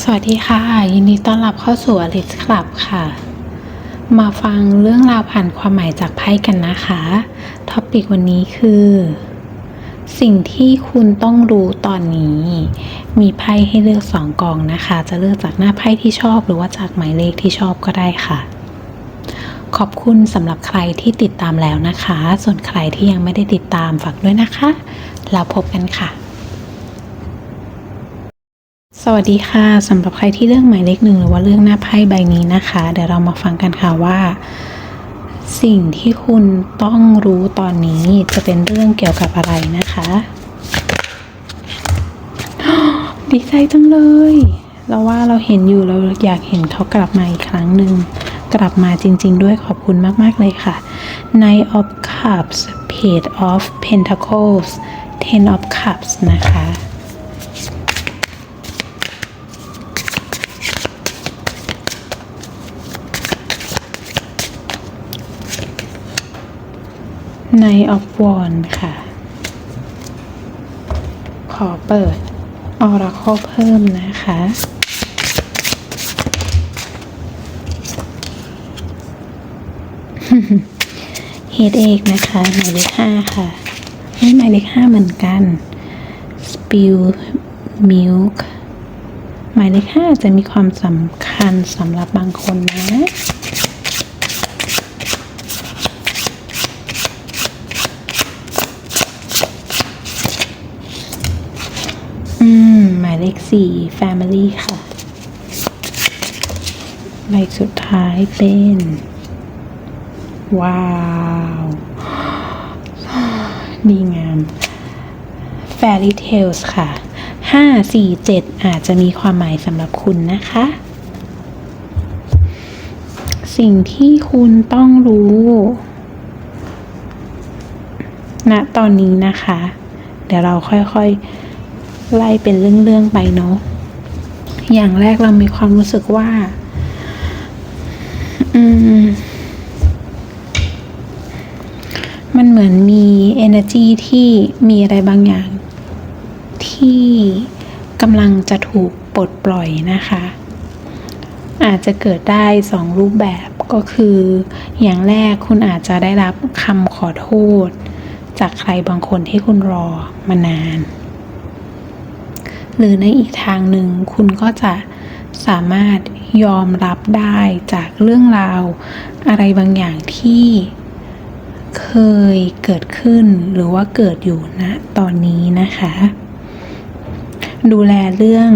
สวัสดีค่ะ ยินดีต้อนรับเข้าสู่อลิสคลับค่ะ มาฟังเรื่องราวผ่านความหมายจากไพ่กันนะคะท็อปิกวันนี้คือ สิ่งที่คุณต้องรู้ตอนนี้ มีไพ่ให้เลือกสองกองนะคะ จะเลือกจากหน้าไพ่ที่ชอบหรือว่าจากหมายเลขที่ชอบก็ได้ค่ะ ขอบคุณสำหรับใครที่ติดตามแล้วนะคะ ส่วนใครที่ยังไม่ได้ติดตามฝากด้วยนะคะ แล้วพบกันค่ะ สวัสดีค่ะสำหรับใครที่เลือกหมายเลขหนึ่งหรือว่าเลือกหน้าไพ่ใบนี้นะคะ เดี๋ยวเรามาฟังกันค่ะว่า สิ่งที่คุณต้องรู้ตอนนี้จะเป็นเรื่องเกี่ยวกับอะไรนะคะดีใจจังเลย เราว่าเราเห็นอยู่เราอยากเห็นเขากลับมาอีกครั้งหนึ่งกลับมาจริง ๆ ด้วยขอบคุณมาก ๆ เลยค่ะ Knight of Cups Page of Pentacles Ten of Cups นะคะ ในออฟวอนค่ะ ขอเปิดออราคเพิ่มนะคะ เฮดเอกนะคะ หมายเลขห้าค่ะไม่หมายเลขห้าเหมือนกัน spill milk หมายเลขห้าจะมีความสำคัญสำหรับบางคนนะ อื เลขสี่ Family ค่ะ ใบสุดท้ายเป็น ว้าว ดีงาม Fairy Tales ค่ะห้าสี่เจ็ดอาจจะมีความหมายสำหรับคุณนะคะ สิ่งที่คุณต้องรู้ณตอนนี้นะคะ เดี๋ยวเราค่อยๆ ไล่เป็นเรื่องๆไปเนาะอย่างแรกเรามีความรู้สึกว่า อืม มันเหมือนมี energy ที่มีอะไรบางอย่าง ที่กำลังจะถูกปลดปล่อยนะคะ อาจจะเกิดได้สองรูปแบบก็คือ อย่างแรกคุณอาจจะได้รับคำขอโทษ จากใครบางคนที่คุณรอมานาน หรือในอีกทางหนึ่งคุณก็จะสามารถยอมรับได้จากเรื่องราว อะไรบางอย่างที่เคยเกิดขึ้นหรือว่าเกิดอยู่ณตอนนี้นะคะ ดูแลเรื่อง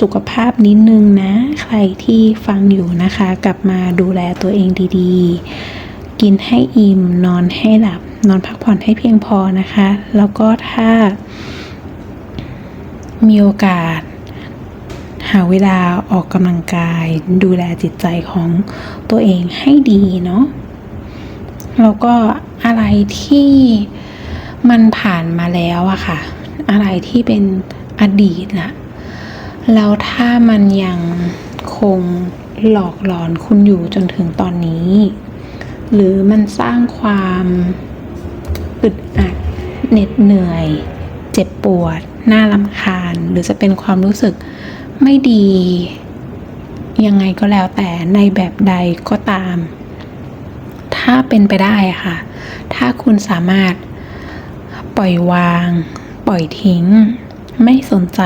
สุขภาพนิดนึงนะ ใครที่ฟังอยู่นะคะ กลับมาดูแลตัวเองดีๆ กินให้อิ่ม นอนให้หลับ นอนพักผ่อนให้เพียงพอนะคะ แล้วก็ถ้า มีโอกาส หาเวลาออกกำลังกาย ดูแลจิตใจของตัวเองให้ดีเนาะแล้วก็อะไรที่มันผ่านมาแล้วอะค่ะ อะไรที่เป็นอดีตละแล้วถ้ามันยังคงหลอกหลอนคุณอยู่จนถึงตอนนี้ หรือมันสร้างความอึดอัดเหน็ดเหนื่อย เจ็บปวด น่ารำคาญ หรือจะเป็นความรู้สึกไม่ดี ยังไงก็แล้วแต่ในแบบใดก็ตาม ถ้าเป็นไปได้ค่ะ ถ้าคุณสามารถปล่อยวาง ปล่อยทิ้ง ไม่สนใจ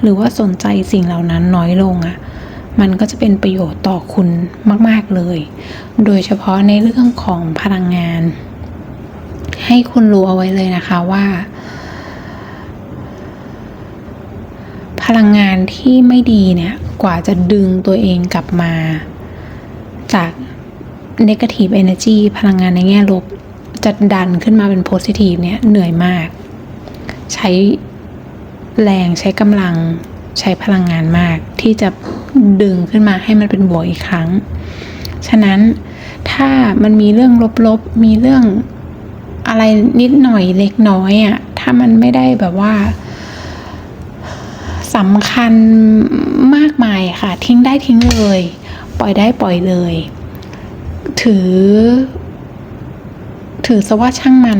หรือว่าสนใจสิ่งเหล่านั้นน้อยลงอะมันก็จะเป็นประโยชน์ต่อคุณมาก ๆ เลย โดยเฉพาะในเรื่องของพลังงาน ให้คุณรู้เอาไว้เลยนะคะว่า พลังงานที่ไม่ดีเนี่ย กว่าจะดึงตัวเองกลับมา จาก negative energy พลังงานในแง่ลบ จะดันขึ้นมาเป็น positive เนี่ย เหนื่อยมาก ใช้แรงใช้กำลังใช้พลังงานมาก ที่จะดึงขึ้นมาให้มันเป็นบวกอีกครั้ง ฉะนั้นถ้ามันมีเรื่องลบๆ มีเรื่องอะไรนิดหน่อยเล็กน้อยอะ่ะ ถ้ามันไม่ได้แบบว่า สำคัญมากมายค่ะ ทิ้งได้ทิ้งเลย ปล่อยได้ปล่อยเลย ถือ ถือซะว่าช่างมัน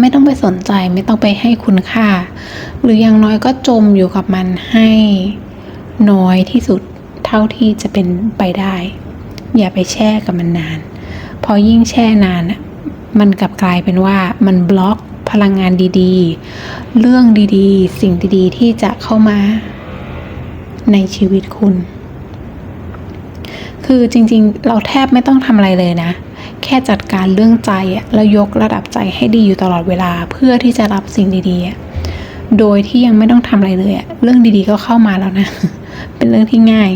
ไม่ต้องไปสนใจไม่ต้องไปให้คุณค่า หรืออย่างน้อยก็จมอยู่กับมันให้น้อยที่สุดเท่าที่จะเป็นไปได้ อย่าไปแช่กับมันนาน พอยิ่งแช่นานอะมันกลับกลายเป็นว่ามันบล็อก พลังงานดีๆ เรื่องดีๆ สิ่งดีๆ ที่จะเข้ามาในชีวิตคุณ คือจริงๆ เราแทบไม่ต้องทำอะไรเลยนะ แค่จัดการเรื่องใจแล้วยกระดับใจให้ดีอยู่ตลอดเวลาเพื่อที่จะรับสิ่งดีๆ โดยที่ยังไม่ต้องทำอะไรเลยเรื่องดีๆ ก็เข้ามาแล้วนะ เป็นเรื่องที่ง่าย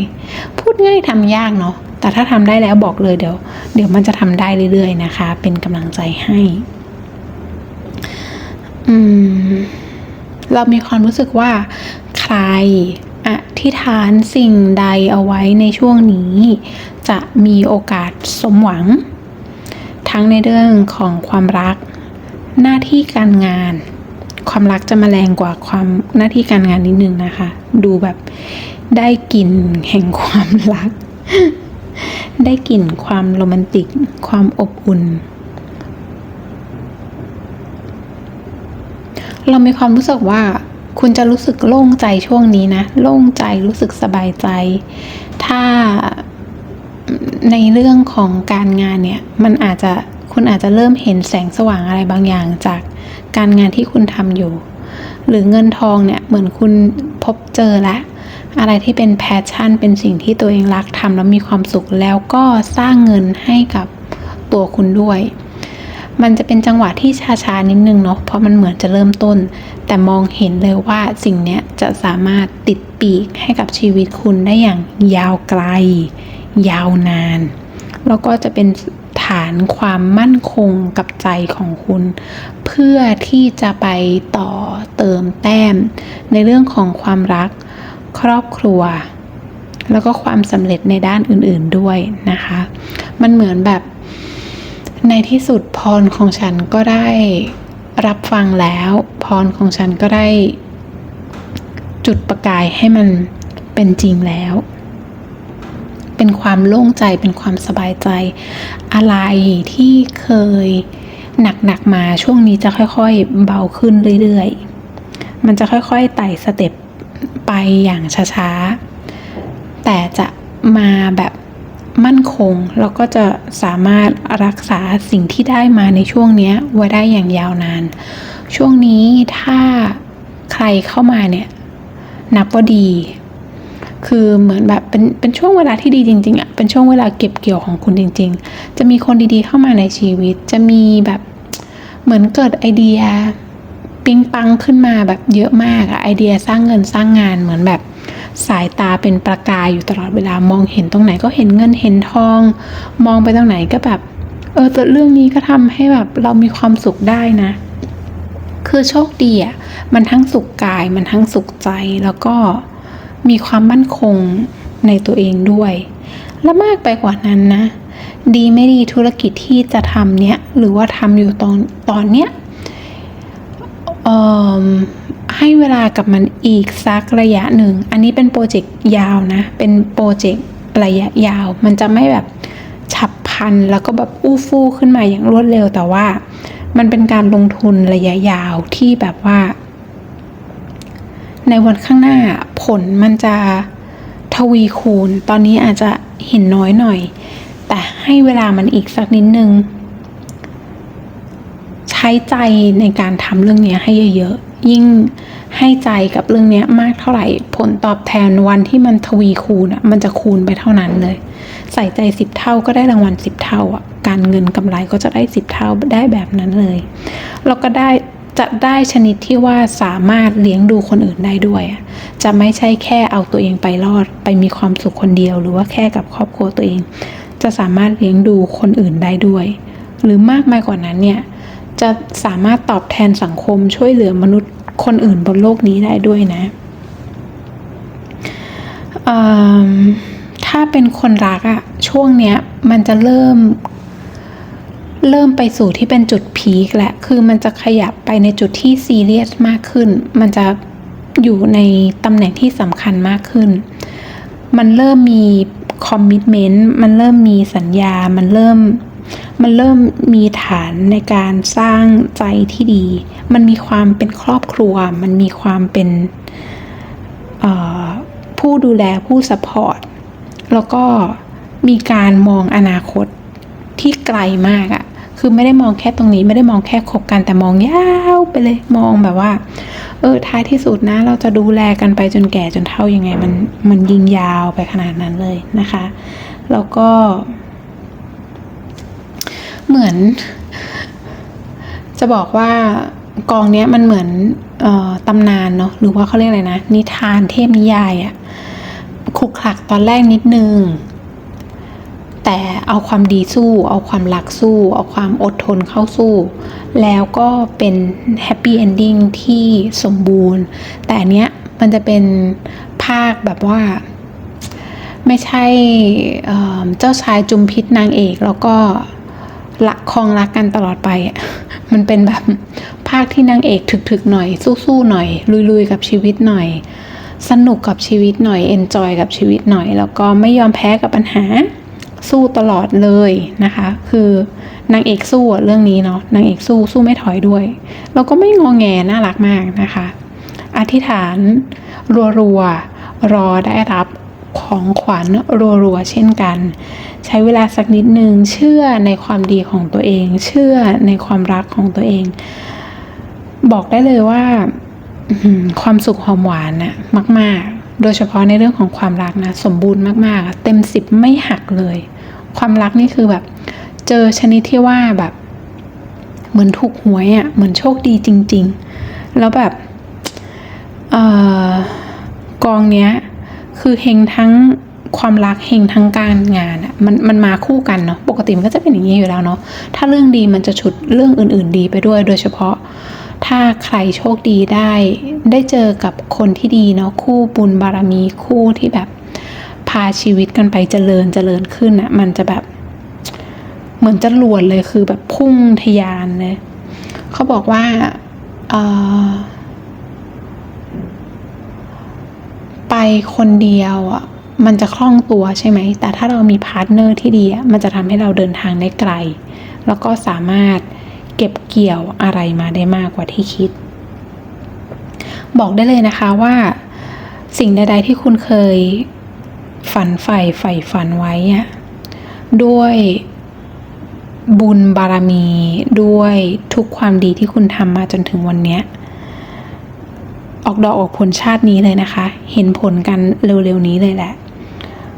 พูดง่ายทำยากเนาะแต่ถ้าทำได้แล้วบอกเลยเดี๋ยว เดี๋ยวมันจะทำได้เรื่อยๆนะคะ เป็นกำลังใจให้ อืม เรามีความรู้สึกว่า ใครอธิษฐานสิ่งใดเอาไว้ในช่วงนี้ จะมีโอกาสสมหวัง ทั้งในเรื่องของความรัก หน้าที่การงาน ความรักจะมาแรงกว่าความหน้าที่การงานนิดนึงนะคะ ดูแบบได้กลิ่นแห่งความรัก ได้กลิ่นความโรแมนติก ความอบอุ่น เรามีความรู้สึกว่าคุณจะรู้สึกโล่งใจช่วงนี้นะ โล่งใจรู้สึกสบายใจ ถ้าในเรื่องของการงานเนี่ย มันอาจจะคุณอาจจะเริ่มเห็นแสงสว่างอะไรบางอย่างจากการงานที่คุณทำอยู่ หรือเงินทองเนี่ย เหมือนคุณพบเจอแล้วอะไรที่เป็นแพชชั่น เป็นสิ่งที่ตัวเองรักทำแล้วมีความสุขแล้วก็สร้างเงินให้กับตัวคุณด้วย มันจะเป็นจังหวะที่ช้าๆนิดนึงเนาะเพราะมันเหมือนจะเริ่มต้น แต่มองเห็นเลยว่าสิ่งนี้จะสามารถติดปีกให้กับชีวิตคุณได้อย่างยาวไกล ยาวนาน แล้วก็จะเป็นฐานความมั่นคงกับใจของคุณ เพื่อที่จะไปต่อเติมแต้ม ในเรื่องของความรักครอบครัว แล้วก็ความสำเร็จในด้านอื่นๆด้วยนะคะ มันเหมือนแบบ ในที่สุดพรของฉันก็ได้รับฟังแล้ว พรของฉันก็ได้ จุดประกายให้มันเป็นจริงแล้ว เป็นความโล่งใจเป็นความสบายใจ อะไรที่เคยหนักๆมาช่วงนี้จะค่อยๆ เบาขึ้นเรื่อยๆ มันจะค่อยๆไต่สเต็ปไปอย่างช้าๆ แต่จะมาแบบ มั่นคง แล้วก็จะสามารถรักษาสิ่งที่ได้มาในช่วงนี้ไว้ได้อย่างยาวนาน ช่วงนี้ถ้าใครเข้ามาเนี่ยนับว่าดี คือเหมือนแบบเป็นเป็นช่วงเวลาที่ดีจริงๆอะเป็นช่วงเวลาเก็บเกี่ยวของคุณจริง ๆ จะมีคนดีๆเข้ามาในชีวิต จะมีแบบเหมือนเกิดไอเดีย ปิ๊งปังขึ้นมาแบบเยอะมากอะไอเดียสร้างเงินสร้างงานเหมือนแบบ สายตาเป็นประกายอยู่ตลอดเวลามองเห็นตรงไหนก็เห็นเงินเห็นทอง มองไปตรงไหนก็แบบเออแต่เรื่องนี้ก็ทำให้แบบเรามีความสุขได้นะ คือโชคดีอะมันทั้งสุขกายมันทั้งสุขใจแล้วก็มีความมั่นคงในตัวเองด้วย และมากไปกว่านั้นนะ ดีไม่ดีธุรกิจที่จะทำเนี้ยหรือว่าทำอยู่ตอนตอนเนี้ยเออ ให้เวลากับมันอีกสักระยะหนึ่ง อันนี้เป็นโปรเจกต์ยาวนะ เป็นโปรเจกต์ระยะยาว มันจะไม่แบบฉับพลันแล้วก็แบบอู้ฟู่ขึ้นมาอย่างรวดเร็วแต่ว่า มันเป็นการลงทุนระยะยาวที่แบบว่า ในวันข้างหน้าผลมันจะทวีคูณ ตอนนี้อาจจะเห็นน้อยหน่อย แต่ให้เวลามันอีกสักนิดนึง ช้ใจในการทำเรื่องนี้ให้เยอะๆ ยิ่งให้ใจกับเรื่องนี้มากเท่าไหร่ ผลตอบแทนวันที่มันทวีคูณอะมันจะคูณไปเท่านั้นเลย ใส่ใจสิบเท่าก็ได้รางวัลสิบเท่าอะการเงินกำไรก็จะได้สิบเท่าได้แบบนั้นเลยแล้วก็ได้จะได้ชนิดที่ว่าสามารถเลี้ยงดูคนอื่นได้ด้วย จะไม่ใช่แค่เอาตัวเองไปรอดไปมีความสุขคนเดียว หรือว่าแค่กับครอบครัวตัวเอง จะสามารถเลี้ยงดูคนอื่นได้ด้วย หรือมากมายกว่านั้นเนี่ย จะสามารถตอบแทนสังคมช่วยเหลือมนุษย์คนอื่นบนโลกนี้ได้ด้วยนะ ถ้าเป็นคนรักอะช่วงเนี้ยมันจะเริ่ม เริ่มไปสู่ที่เป็นจุดพีคแหละ คือมันจะขยับไปในจุดที่ซีเรียสมากขึ้น มันจะอยู่ในตำแหน่งที่สำคัญมากขึ้น มันเริ่มมีคอมมิชเมนต์ มันเริ่มมีสัญญา มันเริ่ม มันเริ่มมีฐานในการสร้างใจที่ดี มันมีความเป็นครอบครัว มันมีความเป็นผู้ดูแลผู้สปอร์ต แล้วก็มีการมองอนาคตที่ไกลมากอะคือไม่ได้มองแค่ตรงนี้ไม่ได้มองแค่คบกันแต่มองยาวไปเลยมองแบบว่า เออท้ายที่สุดนะ เราจะดูแลกันไปจนแก่จนเฒ่ายังไง มันมันยิงยาวไปขนาดนั้นเลยนะคะ แล้วก็ เหมือน จะบอกว่ากองเนี้ยมันเหมือนออตำนานเนาะหรือว่าเขาเรียกอะไรนะ นิทานเทพนิยายอะขลุกขลักตอนแรกนิดนึง แต่เอาความดีสู้ เอาความรักสู้ เอาความอดทนเข้าสู้ แล้วก็เป็นแฮปปี้เอนดิ้งที่สมบูรณ์ แต่อันเนี้ยมันจะเป็นภาคแบบว่าไม่ใช่เเจ้าชายจุมพิษนางเอกแล้วก็ ละคองรักกันตลอดไปอะมันเป็นแบบภาคที่นางเอกถึกๆหน่อย สู้ๆหน่อย ลุยๆกับชีวิตหน่อย สนุกกับชีวิตหน่อยเอนจอยกับชีวิตหน่อย แล้วก็ไม่ยอมแพ้กับปัญหาสู้ตลอดเลยนะคะ คือนางเอกสู้เรื่องนี้เนาะนางเอกสู้สู้ไม่ถอยด้วย แล้วก็ไม่งอแงน่ารักมากนะคะ อธิษฐานรัวๆรอได้รับ ของขวัญรัวๆเช่นกัน ใช้เวลาสักนิดนึงเชื่อในความดีของตัวเอง เชื่อในความรักของตัวเอง บอกได้เลยว่าความสุขหอมหวานน่ะมาก ๆ โดยเฉพาะในเรื่องของความรักนะ สมบูรณ์มากๆ เต็มสิบไม่หักเลย ความรักนี่คือแบบ เจอชนิดที่ว่าแบบ เหมือนถูกหวยอะ่ะเหมือนโชคดีจริง ๆ แล้วแบบออกองเนี้ย คือเฮงทั้งความรักเฮงทั้งการงานอะมันมันมาคู่กันเนาะปกติมันก็จะเป็นอย่างนี้อยู่แล้วเนาะถ้าเรื่องดีมันจะฉุดเรื่องอื่น ๆ ดีไปด้วย โดยเฉพาะ ถ้าใครโชคดีได้ ได้เจอกับคนที่ดีเนาะคู่บุญบารมีคู่ที่แบบพาชีวิตกันไปเจริญเจริญขึ้นอะมันจะแบบเหมือนจะลวนเลยคือแบบพุ่งทะยานเลยเขาบอกว่าเอ่อ ไปคนเดียวอะมันจะคล่องตัวใช่ไหม แต่ถ้าเรามีพาร์ทเนอร์ที่ดีอะมันจะทำให้เราเดินทางได้ไกล แล้วก็สามารถเก็บเกี่ยวอะไรมาได้มากกว่าที่คิด บอกได้เลยนะคะว่า สิ่งใดๆที่คุณเคยฝันใฝ่ใฝ่ฝันไว้อะด้วยบุญบารมีด้วยทุกความดีที่คุณทำมาจนถึงวันนี้ ออกดอกออกผลชาตินี้เลยนะคะ เห็นผลกันเร็วๆนี้เลยแหละ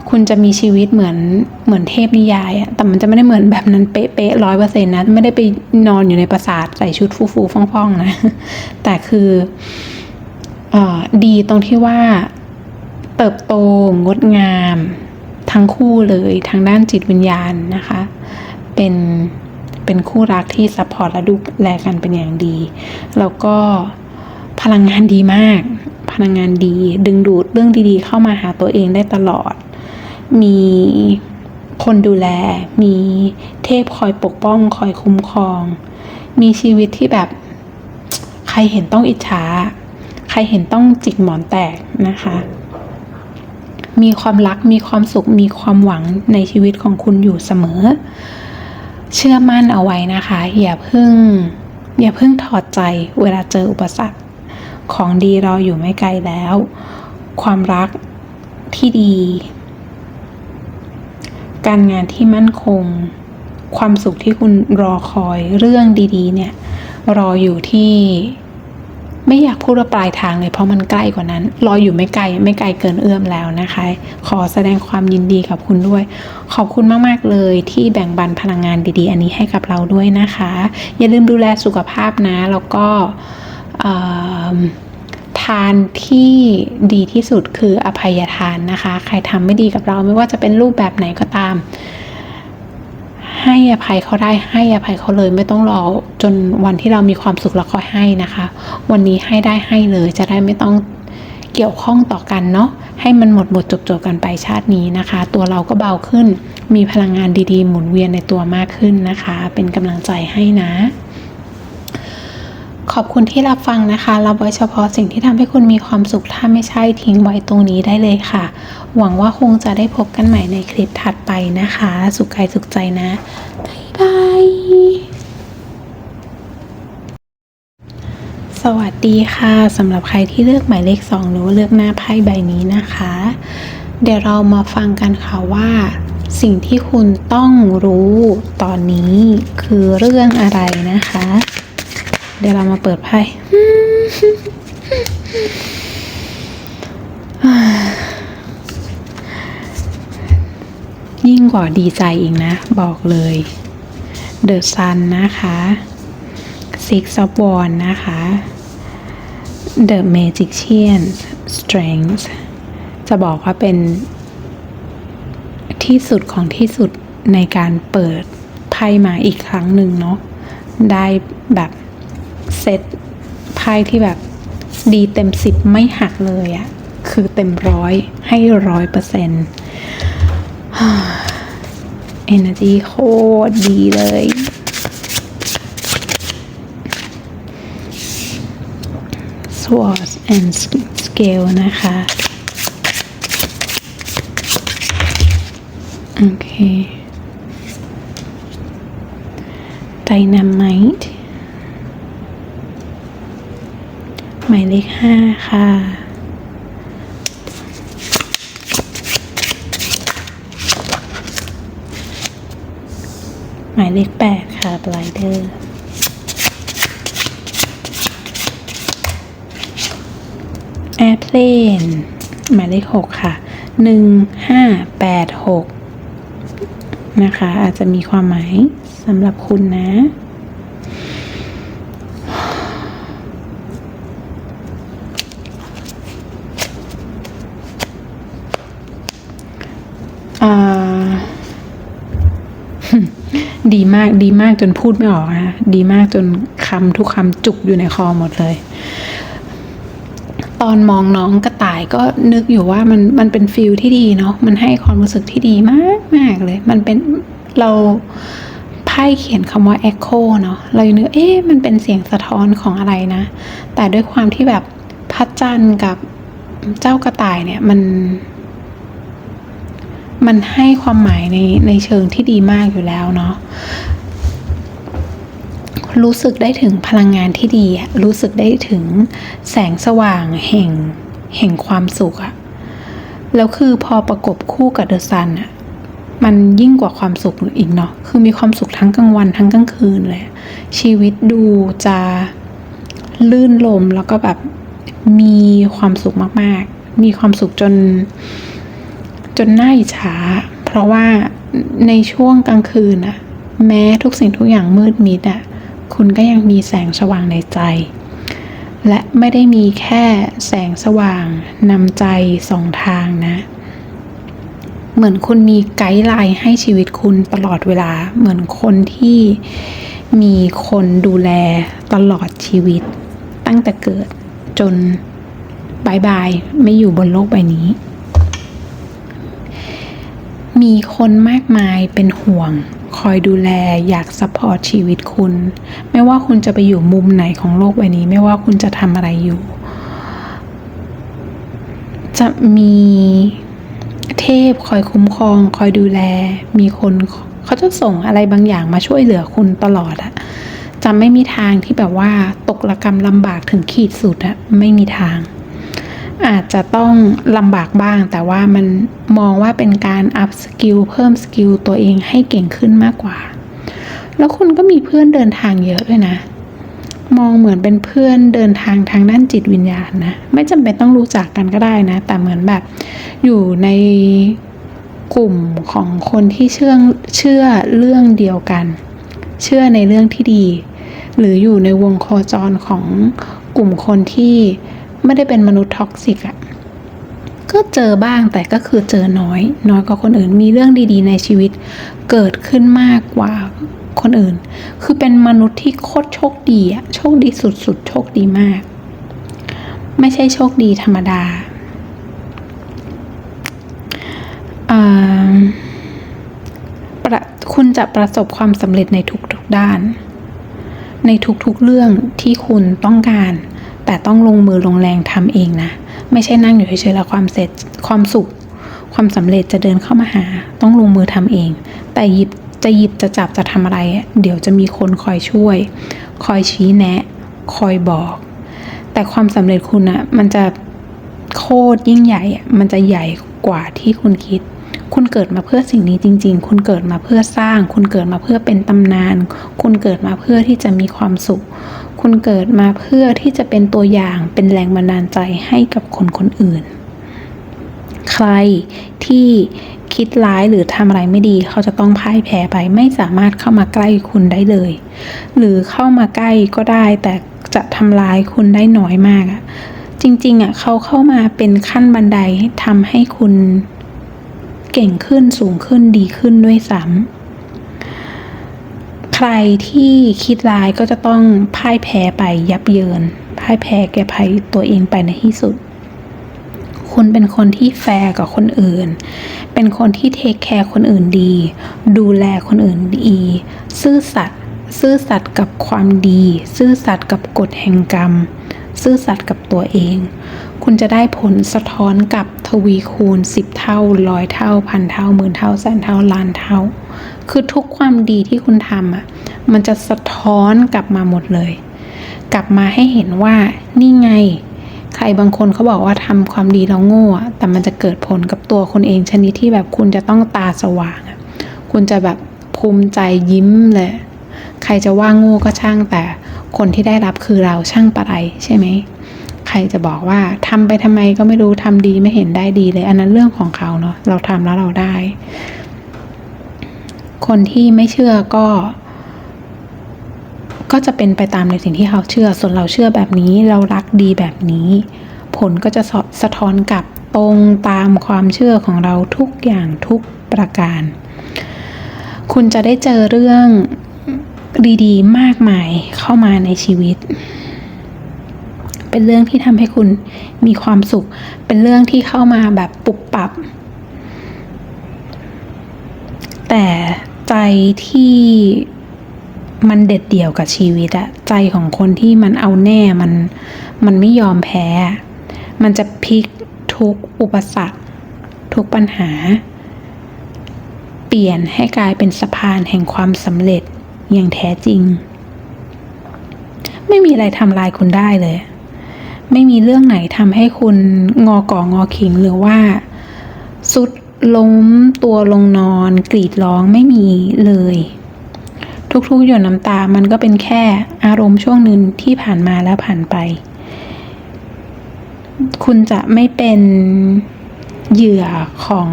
คุณจะมีชีวิตเหมือนเหมือนเทพนิยายอะแต่มันจะไม่ได้เหมือนแบบนั้นเป๊ะๆร้อยเปอร์เซ็นต์นะ ไม่ได้ไปนอนอยู่ในปราสาทใส่ชุดฟูๆฟ่องๆนะ แต่คืออดีตรงที่ว่าเติบโตงดงาม ทั้งคู่เลยทางด้านจิตวิญญาณนะคะ เป็นเป็นคู่รักที่ซัพพอร์ตและดูแลกันเป็นอย่างดี แล้วก็ พลังงานดีมาก พลังงานดี ดึงดูดเรื่องดีๆ เข้ามาหาตัวเองได้ตลอด มีคนดูแล มีเทพคอยปกป้องคอยคุ้มครอง มีชีวิตที่แบบ ใครเห็นต้องอิจฉา ใครเห็นต้องจิกหมอนแตกนะคะ มีความรัก มีความสุข มีความหวังในชีวิตของคุณอยู่เสมอ เชื่อมั่นเอาไว้นะคะ อย่าเพิ่ง อย่าเพิ่งถอดใจเวลาเจออุปสรรค ของดีรออยู่ไม่ไกลแล้ว ความรักที่ดี การงานที่มั่นคง ความสุขที่คุณรอคอยเรื่องดีๆ เนี่ย รออยู่ที่ไม่อยากพูดว่าปลายทางเลยเพราะมันใกล้กว่านั้น รออยู่ไม่ไกลไม่ไกลเกินเอื้อมแล้วนะคะ ขอแสดงความยินดีกับคุณด้วย ขอบคุณมากๆเลยที่แบ่งปันพลังงานดีๆ อันนี้ให้กับเราด้วยนะคะ อย่าลืมดูแลสุขภาพนะ แล้วก็ ทานที่ดีที่สุดคืออภัยทานนะคะ ใครทำไม่ดีกับเราไม่ว่าจะเป็นรูปแบบไหนก็ตาม ให้อภัยเขาได้ให้อภัยเขาเลยไม่ต้องรอจนวันที่เรามีความสุขแล้วค่อยให้นะคะ วันนี้ให้ได้ให้เลยจะได้ไม่ต้องเกี่ยวข้องต่อกันเนาะให้มันหมดบทจบจบๆกันไปชาตินี้นะคะ ตัวเราก็เบาขึ้น มีพลังงานดีๆ หมุนเวียนในตัวมากขึ้นนะคะ เป็นกำลังใจให้นะ ขอบคุณที่รับฟังนะคะ เรับไว้เฉพาะสิ่งที่ทำให้คุณมีความสุข ถ้าไม่ใช่ทิ้งไว้ตรงนี้ได้เลยค่ะ หวังว่าคงจะได้พบกันใหม่ในคลิปถัดไปนะคะ สุขกายสุขใจนะ บ๊ายบาย สวัสดีค่ะสำหรับใครที่เลือกหมายเลขสองหรือว่าเลือกหน้าไพ่ใบนี้นะคะ เดี๋ยวเรามาฟังกันค่ะว่าสิ่งที่คุณต้องรู้ตอนนี้คือเรื่องอะไรนะคะ เดี๋ยวเรามาเปิดไพ่ยิ่งกว่าดีใจอีกนะ บอกเลย The Sun นะคะ Six of Wands นะคะ The Magician Strength จะบอกว่าเป็น ที่สุดของที่สุดในการเปิดไพ่มาอีกครั้งหนึ่งเนาะได้แบบ เซตไพ่ที่แบบดีเต็มสิบไม่หักเลยอะคือเต็มร้อยให้ร้อยเปอร์เซ็นต์ Energy โคตรดีเลย Swords and Scale นะคะ โอเค Dynamite หมายเลขห้าค่ะ หมายเลขแปดค่ะ Blinder แอร์เพลนหมายเลขหกค่ะหนึ่งห้าแปดหกนะคะ อาจจะมีความหมายสำหรับคุณนะ อ่า ดีมากดีมากจนพูดไม่ออกนะดีมากจนคำทุกคำจุกอยู่ในคอหมดเลย ตอนมองน้องกระต่ายก็นึกอยู่ว่ามันมันเป็นฟิลที่ดีเนาะมันให้ความรู้สึกที่ดีมากมากเลย มันเป็นเราไพ่เขียนคำว่า echo เนาะเราเนื้อเอ๊ะมันเป็นเสียงสะท้อนของอะไรนะ แต่ด้วยความที่แบบพระจันทร์กับเจ้ากระต่ายเนี่ยมัน มันให้ความหมายในในเชิงที่ดีมากอยู่แล้วเนาะรู้สึกได้ถึงพลังงานที่ดีรู้สึกได้ถึงแสงสว่างแห่งแห่งความสุขอะแล้วคือพอประกบคู่กับเดอะซันอะมันยิ่งกว่าความสุขอีกเนาะ คือมีความสุขทั้งกลางวันทั้งกลางคืนเลย ชีวิตดูจะลื่นลมแล้วก็แบบมีความสุขมาก ๆ มีความสุขจน จนน่าอิจฉาเพราะว่าในช่วงกลางคืนอะแม้ทุกสิ่งทุกอย่างมืดมิดอะคุณก็ยังมีแสงสว่างในใจ และไม่ได้มีแค่แสงสว่างนำใจสองทางนะ เหมือนคุณมีไกด์ไลน์ให้ชีวิตคุณตลอดเวลา เหมือนคนที่มีคนดูแลตลอดชีวิต ตั้งแต่เกิดจนบายบายไม่อยู่บนโลกใบนี้ มีคนมากมายเป็นห่วง คอยดูแลอยากซัพพอร์ตชีวิตคุณ ไม่ว่าคุณจะไปอยู่มุมไหนของโลกใบนี้ ไม่ว่าคุณจะทำอะไรอยู่ จะมีเทพคอยคุ้มครอง คอยดูแล มีคนเขาจะส่งอะไรบางอย่างมาช่วยเหลือคุณตลอดอะจะไม่มีทางที่แบบว่าตกระกรรมลำบากถึงขีดสุดอะไม่มีทาง อาจจะต้องลำบากบ้าง แต่ว่ามันมองว่าเป็นการอัพสกิลเพิ่มสกิลตัวเองให้เก่งขึ้นมากกว่า แล้วคุณก็มีเพื่อนเดินทางเยอะด้วยนะ มองเหมือนเป็นเพื่อนเดินทางทางด้านจิตวิญญาณนะ ไม่จำเป็นต้องรู้จักกันก็ได้นะ แต่เหมือนแบบอยู่ในกลุ่มของคนที่เชื่อเชื่อเรื่องเดียวกัน เชื่อในเรื่องที่ดี หรืออยู่ในวงโคจรของกลุ่มคนที่ ไม่ได้เป็นมนุษย์ท็อกซิกอะ่ะก็เจอบ้างแต่ก็คือเจอน้อย น้อยกว่าคนอื่นมีเรื่องดีๆ ในชีวิตเกิดขึ้นมากกว่าคนอื่น คือเป็นมนุษย์ที่โคตรโชคดีอะโชคดีสุดๆ โชคดีมาก ไม่ใช่โชคดีธรรมดาอ่าคุณจะประสบความสำเร็จในทุกๆด้าน ในทุกๆเรื่องที่คุณต้องการ แต่ต้องลงมือลงแรงทำเองนะ ไม่ใช่นั่งอยู่เฉยๆแล้วความเสร็จความสุข ความสำเร็จจะเดินเข้ามาหา ต้องลงมือทำเอง แต่หยิบจะหยิบจะจับจะทำอะไร เดี๋ยวจะมีคนคอยช่วย คอยชี้แนะ คอยบอก แต่ความสำเร็จคุณอะมันจะโคตรยิ่งใหญ่ มันจะใหญ่กว่าที่คุณคิด คุณเกิดมาเพื่อสิ่งนี้จริง ๆ คุณเกิดมาเพื่อสร้าง คุณเกิดมาเพื่อเป็นตำนาน คุณเกิดมาเพื่อที่จะมีความสุข คุณเกิดมาเพื่อที่จะเป็นตัวอย่างเป็นแรงบันดาลใจให้กับคนคนอื่น ใครที่คิดร้ายหรือทำอะไรไม่ดี เขาจะต้องพ่ายแพ้ไปไม่สามารถเข้ามาใกล้คุณได้เลย หรือเข้ามาใกล้ก็ได้ แต่จะทำร้ายคุณได้น้อยมากอะจริงๆอะเขาเข้ามาเป็นขั้นบันไดทำให้คุณ เก่งขึ้นสูงขึ้นดีขึ้นด้วยซ้ำใครที่คิดร้ายก็จะต้องพ่ายแพ้ไปยับเยิน พ่ายแพ้แก่ภัยตัวเองไปในที่สุด คุณเป็นคนที่แฟร์กับคนอื่น เป็นคนที่เทคแคร์คนอื่นดี ดูแลคนอื่นดี ซื่อสัตย์ซื่อสัตย์กับความดี ซื่อสัตย์กับกฎแห่งกรรม ซื่อสัตย์กับตัวเอง คุณจะได้ผลสะท้อนกับทวีคูณสิบเท่าร้อยเท่าพันเท่าหมื่นเท่าแสนเท่าล้านเท่า คือทุกความดีที่คุณทำอะมันจะสะท้อนกลับมาหมดเลย กลับมาให้เห็นว่านี่ไง ใครบางคนเขาบอกว่าทำความดีแล้วโง่แต่มันจะเกิดผลกับตัวคนเองชนิดที่แบบคุณจะต้องตาสว่าง คุณจะแบบภูมิใจยิ้มเลย ใครจะว่าโง่ก็ช่างแต่คนที่ได้รับคือเราช่างปะไรใช่ไหม ใครจะบอกว่าทำไปทำไมก็ไม่รู้ทำดีไม่เห็นได้ดีเลย อันนั้นเรื่องของเขาเนาะเราทำแล้วเราได้ คนที่ไม่เชื่อก็ ก็จะเป็นไปตามในสิ่งที่เขาเชื่อ ส่วนเราเชื่อแบบนี้เรารักดีแบบนี้ ผลก็จะสะสะท้อนกลับตรงตามความเชื่อของเราทุกอย่างทุกประการ คุณจะได้เจอเรื่องดีๆ มากมายเข้ามาในชีวิต เป็นเรื่องที่ทำให้คุณมีความสุข เป็นเรื่องที่เข้ามาแบบปุบปับ แต่ใจที่มันเด็ดเดี่ยวกับชีวิตอะใจของคนที่มันเอาแน่มันมันไม่ยอมแพ้ มันจะพลิกทุกอุปสรรค ทุกปัญหา เปลี่ยนให้กลายเป็นสะพานแห่งความสำเร็จอย่างแท้จริง ไม่มีอะไรทำลายคุณได้เลย ไม่มีเรื่องไหนทำให้คุณงอก่องอขิงหรือว่าสุดล้มตัวลงนอนกรีดร้องไม่มีเลย ทุกๆหยดน้ำตามันก็เป็นแค่อารมณ์ช่วงหนึ่งที่ผ่านมาแล้วผ่านไป คุณจะไม่เป็นเหยื่อของ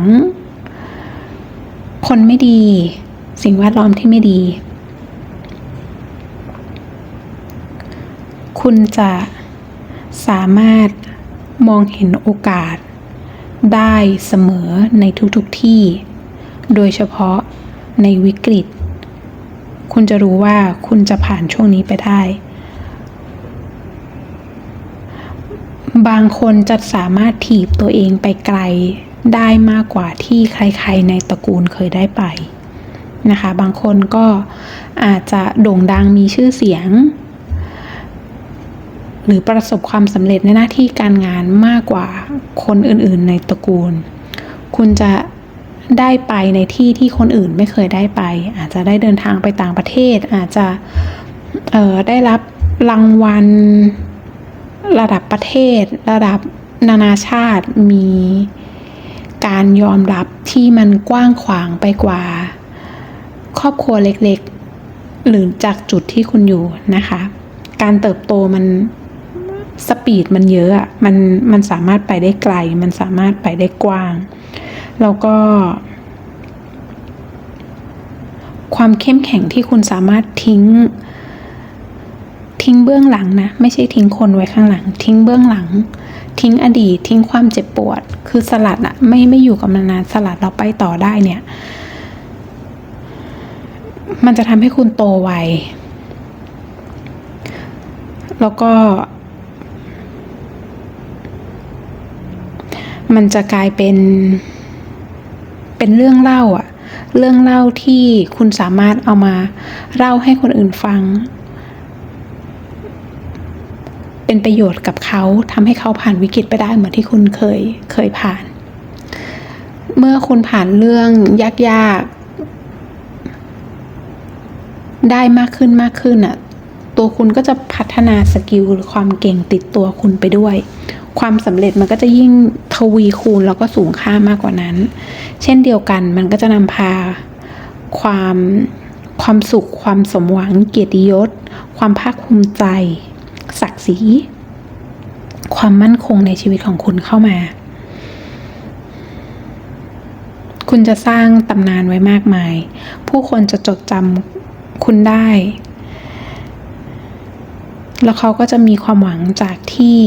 คนไม่ดี สิ่งแวดล้อมที่ไม่ดี คุณจะ สามารถมองเห็นโอกาส ได้เสมอในทุกๆทที่ โดยเฉพาะในวิกฤต คุณจะรู้ว่าคุณจะผ่านช่วงนี้ไปได้ บางคนจะสามารถถีบตัวเองไปไกลได้มากกว่าที่ใครๆในตระกูลเคยได้ไปนะคะ บางคนก็อาจจะโด่งดังมีชื่อเสียง หรือประสบความสำเร็จในหน้าที่การงานมากกว่าคนอื่นๆในตระกูล คุณจะได้ไปในที่ที่คนอื่นไม่เคยได้ไป อาจจะได้เดินทางไปต่างประเทศ อาจจะได้รับรางวัลระดับประเทศ ระดับนานาชาติมีการยอมรับที่มันกว้างขวางไปกว่า ครอบครัวเล็กๆ หรือจากจุดที่คุณอยู่นะคะ การเติบโตมัน สปีดมันเยอะอะมันมันสามารถไปได้ไกล มันสามารถไปได้กว้าง แล้วก็ ความเข้มแข็งที่คุณสามารถทิ้ง ทิ้งเบื้องหลังนะ ไม่ใช่ทิ้งคนไว้ข้างหลัง ทิ้งเบื้องหลัง ทิ้งอดีต ทิ้งความเจ็บปวด คือสลัดอะไม่ไม่อยู่กับมันนานสลัดเราไปต่อได้เนี่ย มันจะทำให้คุณโตไวแล้วก็ มันจะกลายเป็นเป็นเรื่องเล่าอะเรื่องเล่าที่คุณสามารถเอามาเล่าให้คนอื่นฟัง เป็นประโยชน์กับเขาทำให้เขาผ่านวิกฤตไปได้เหมือนที่คุณเคยเคยผ่าน เมื่อคุณผ่านเรื่องยากๆ ได้มากขึ้นมากขึ้นอะตัวคุณก็จะพัฒนาสกิลหรือความเก่งติดตัวคุณไปด้วย ความสำเร็จมันก็จะยิ่งทวีคูณแล้วก็สูงค่ามากกว่านั้น เช่นเดียวกันมันก็จะนำพาความความสุข ความสมหวัง เกียรติยศ ความภาคภูมิใจ ศักดิ์ศรี ความมั่นคงในชีวิตของคุณเข้ามา คุณจะสร้างตำนานไว้มากมาย ผู้คนจะจดจำคุณได้ แล้วเขาก็จะมีความหวังจากที่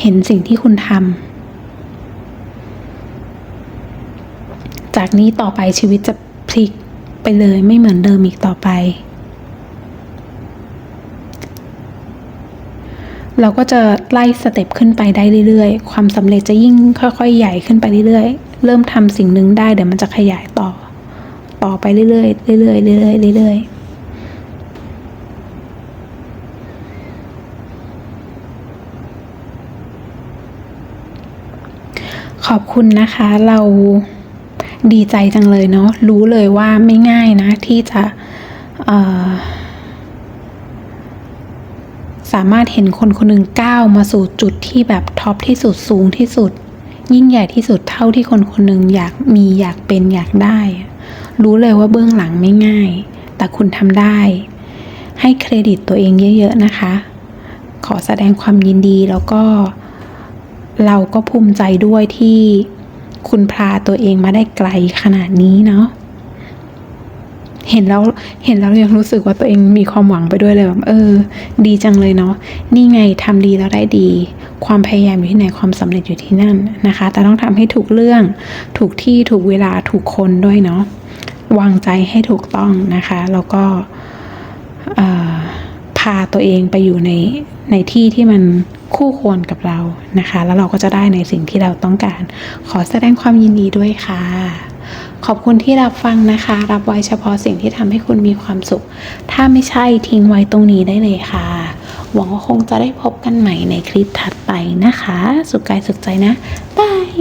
เห็นสิ่งที่คุณทำ จากนี้ต่อไปชีวิตจะพลิกไปเลยไม่เหมือนเดิมอีกต่อไป เราก็จะไล่สเต็ปขึ้นไปได้เรื่อยๆ ความสำเร็จจะยิ่งค่อยๆ ใหญ่ขึ้นไปเรื่อยๆ เริ่มทำสิ่งหนึ่งได้เดี๋ยวมันจะขยายต่อ ต่อไปเรื่อยๆ เรื่อยๆ เรื่อยๆ เรื่อยๆ อบคุณนะคะเราดีใจจังเลยเนาะรู้เลยว่าไม่ง่ายนะ ที่จะสามารถเห็นคนคนหนึ่งก้าวมาสู่จุดที่แบบท็อปที่สุดสูงที่สุด ยิ่งใหญ่ที่สุดเท่าที่คนคนหนึ่งอยากมีอยากเป็นอยากได้ รู้เลยว่าเบื้องหลังไม่ง่าย แต่คุณทำได้ ให้เครดิตตัวเองเยอะ ๆ นะคะ ขอแสดงความยินดีแล้วก็ เราก็ภูมิใจด้วยที่คุณพาตัวเองมาได้ไกลขนาดนี้เนาะเห็นแล้วเห็นแล้วยังรู้สึกว่าตัวเองมีความหวังไปด้วยเลยแบบเออ ดีจังเลยเนาะนี่ไงทำดีแล้วได้ดี ความพยายามอยู่ที่ไหนความสำเร็จอยู่ที่นั่นนะคะ แต่ต้องทำให้ถูกเรื่อง ถูกที่ถูกเวลาถูกคนด้วยเนาะวางใจให้ถูกต้องนะคะ แล้วก็เอ่อ พาตัวเองไปอยู่ในในที่ที่มันคู่ควรกับเรานะคะ แล้วเราก็จะได้ในสิ่งที่เราต้องการ ขอแสดงความยินดีด้วยค่ะ ขอบคุณที่รับฟังนะคะ รับไว้เฉพาะสิ่งที่ทำให้คุณมีความสุข ถ้าไม่ใช่ทิ้งไว้ตรงนี้ได้เลยค่ะ หวังว่าคงจะได้พบกันใหม่ในคลิปถัดไปนะคะ สุขกายสุขใจนะบาย